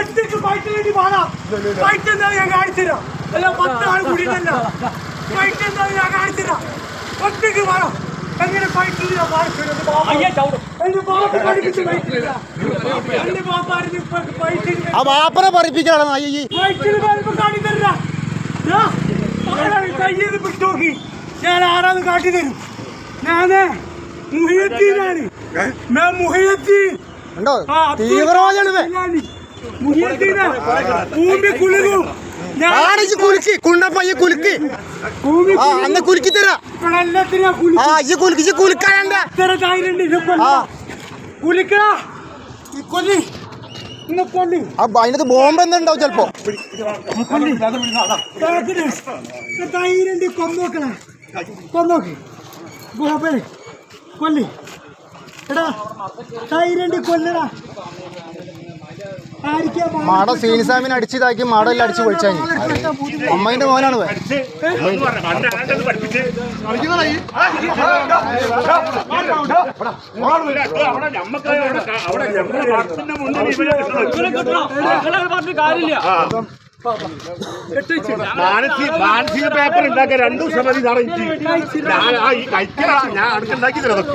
ഒറ്റയ്ക്ക് പറ്റിയിട്ട് പാടാ ഫൈറ്റ് എന്താ ഞാൻ കാണിച്ചുതരാം. അല്ല പത്ത് ആൾ കൂടിയിട്ടല്ല. ഫൈറ്റ് എന്താ ഞാൻ കാണിച്ചില്ല ഒറ്റയ്ക്ക് പാടാം എങ്ങനെ ഫൈറ്റ് ഫൈറ്റിൽ ആ വാപ്പനെ കാണിത്തരില്ല കയ്യിൽ പിടിച്ചു നോക്കി? ഞാൻ ആരാന്ന് കാട്ടി തരും. ഞാൻ മുഹിയത്തീനാണ് ഞാൻ അബ്ദുൾ തീവ്രവാദിയാണ്. മുഹിയത്തീനാ. ഭൂമി കുലുങ്ങും. കാണിച്ച് കുലുക്കി. കുണ്ടപ്പയ്യ കുലുക്കി. ഭൂമി ആ അന്ന് കുലുക്കി തരാ. ആ ഈ കുലുക്കാനുണ്ട് കുലിക്കടാ ഈ ആ അതിനകത്ത് ബോംബ് എന്തുണ്ടാവും ചെലപ്പോ. കൊന്നോക്ക് കൊല്ലി. എടാ തൈരണ്ടി കൊല്ലടാ. മാട സീനിസാമിനെ അടിച്ചിതാക്കി മാടെല്ലാം അടിച്ച് പൊളിച്ചാൽ അമ്മേന്റെ മോനാണ് ഇവൻ. മാനസിക പേപ്പർ ഉണ്ടാക്കിയ രണ്ടു ദിവസം മതി സാറേ ഞാൻ ആ ഈ കഴിക്കണ ഞാൻ അടുത്തുണ്ടാക്കി തരാം